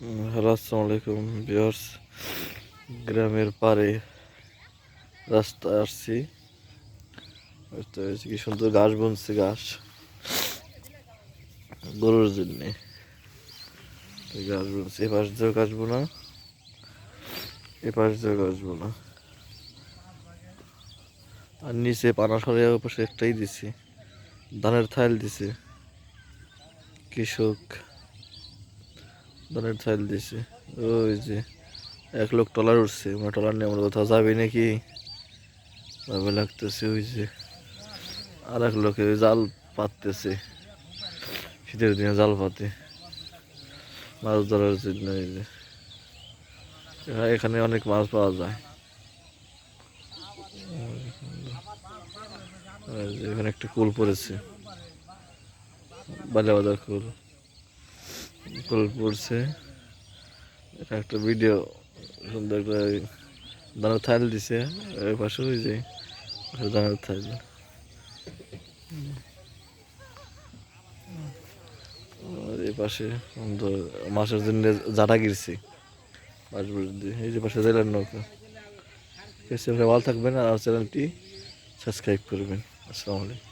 Hello আসসালামু আলাইকুম viewers. গ্রামের পারে রাস্তায় আসছি। বুঝতে পেরেছি কি সুন্দর ঘাস বুনছে ঘাস। গরুর জন্যে। ঘাস বুনছে। এ পাশ দিয়েও ঘাস বোনা। এ পাশ দিয়েও ঘাস বোনা। আর নিচে পানা সরে পাশে একটাই দিছি। ধানের থাইল দিছে। কৃষক ধানের থাইল দিছে। ওই যে এক লোক টলার উঠছে মানে টলার নিয়ে আমরা কোথাও যাবি নাকি? ভাবে লাগতেছে ওই যে আর এক লোকে ওই জাল পাততেছে, শীতের দিনে জাল পাতে, মাছ ধরার জন্য এই যে। এখানে অনেক মাছ পাওয়া যায়। এখানে একটা কুল পড়েছে বালিয়া বাজার কুল। কুল পড়ছে এটা একটা ভিডিও সুন্দর একটা দানার থাইল দিছে। এর পাশে ওই যে দানার থাইল এই পাশে সুন্দর মাছের জন্য জাটা গিরছে। মাছ দিয়ে এই যে পাশে জেলার নৌকা। ভালো থাকবেন আর চ্যানেলটি সাবস্ক্রাইব করবেন। আসসালামু আলাইকুম।